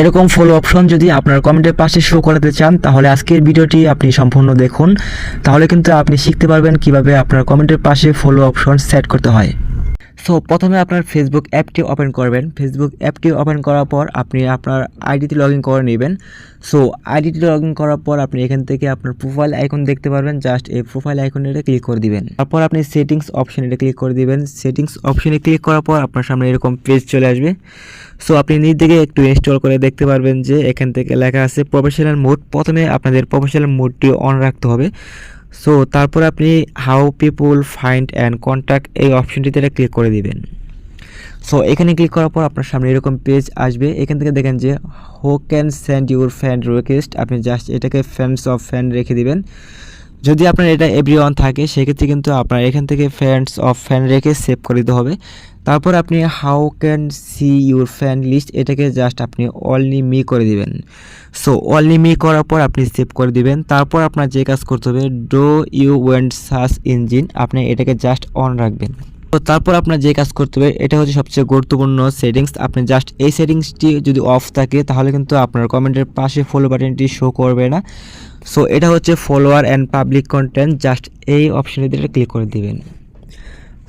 এরকম follow option যদি আপনার কমেন্টের পাশে শো করাতে চান, তাহলে আজকের ভিডিওটি আপনি সম্পূর্ণ দেখুন। তাহলে কিন্তু আপনি শিখতে পারবেন কীভাবে আপনার কমেন্টের পাশে ফলো অপশন সেট করতে হয়। সো প্রথমে আপনার ফেসবুক অ্যাপটি ওপেন করবেন। ফেসবুক অ্যাপটি ওপেন করার পর আপনি আপনার আইডিতে লগ ইন করে নেবেন। সো আইডিটি লগ ইন করার পর আপনি এখান থেকে আপনার প্রোফাইল আইকন দেখতে পারবেন। জাস্ট এই প্রোফাইল আইকনে এটা ক্লিক করে দিবেন। তারপর আপনি সেটিংস অপশন এটা ক্লিক করে দিবেন। সেটিংস অপশনে ক্লিক করার পর আপনার সামনে এরকম পেজ চলে আসবে। সো আপনি নিজ থেকে একটু ইনস্টল করে দেখতে পারবেন যে এখান থেকে লেখা আছে প্রফেশনাল মোড প্রথমে আপনাদের প্রফেশনাল মোডটি অন রাখতে হবে। সো তারপর আপনি how people find and contact এই অপশনটিতে এটা ক্লিক করে দিবেন। সো এখানে ক্লিক করার পর আপনার সামনে এরকম পেজ আসবে। এখান থেকে দেখেন যে who can send your friend request আপনি জাস্ট এটাকে ফ্যান্ডস অফ ফ্যান রেখে দিবেন। যদি আপনার এটা এভরি অন থাকে, সেক্ষেত্রে কিন্তু আপনার এখান থেকে ফ্যান্স অফ ফ্যান রেখে সেভ করে দিতে হবে। তারপর আপনি how can see your friend list এটাকে জাস্ট আপনি অনলি মি করে দিবেন। সো অনলি মি করার পর আপনি সেভ করে দিবেন। তারপর আপনার যে কাজ করতে হবে do you want search engine আপনি এটাকে জাস্ট অন রাখবেন। তো তারপর আপনার যে কাজ করতে হবে, এটা হচ্ছে সবচেয়ে গুরুত্বপূর্ণ সেটিংস আপনি জাস্ট এই সেটিংসটি যদি অফ থাকে, তাহলে কিন্তু আপনার কমেন্টের পাশে ফলো বাটনটি শো করবে না। সো এটা হচ্ছে follower and public content just এই অপশনটিতে ক্লিক করে দিবেন।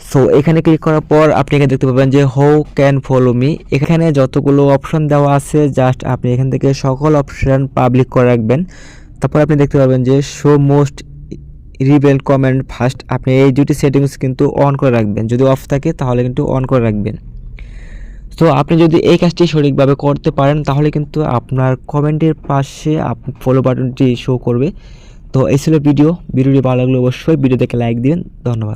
সো এখানে ক্লিক করার পর আপনি এখানে দেখতে পাবেন যে হো ক্যান ফলো মি এখানে যতগুলো অপশন দেওয়া আছে জাস্ট আপনি এখান থেকে সকল অপশন পাবলিক করে রাখবেন। তারপর আপনি দেখতে পাবেন যে শো মোস্ট রিবেল কমেন্ট ফার্স্ট আপনি এই দুটি সেটিংস কিন্তু অন করে রাখবেন। যদি অফ থাকে, তাহলে কিন্তু অন করে রাখবেন। তো আপনি যদি এই কাজটি সঠিকভাবে করতে পারেন, তাহলে কিন্তু আপনার কমেন্টের পাশে ফলো বাটনটি শো করবে। তো এই ছিল ভিডিও। ভিডিওটি ভালো লাগলে অবশ্যই ভিডিও দেখে লাইক দিন ধন্যবাদ।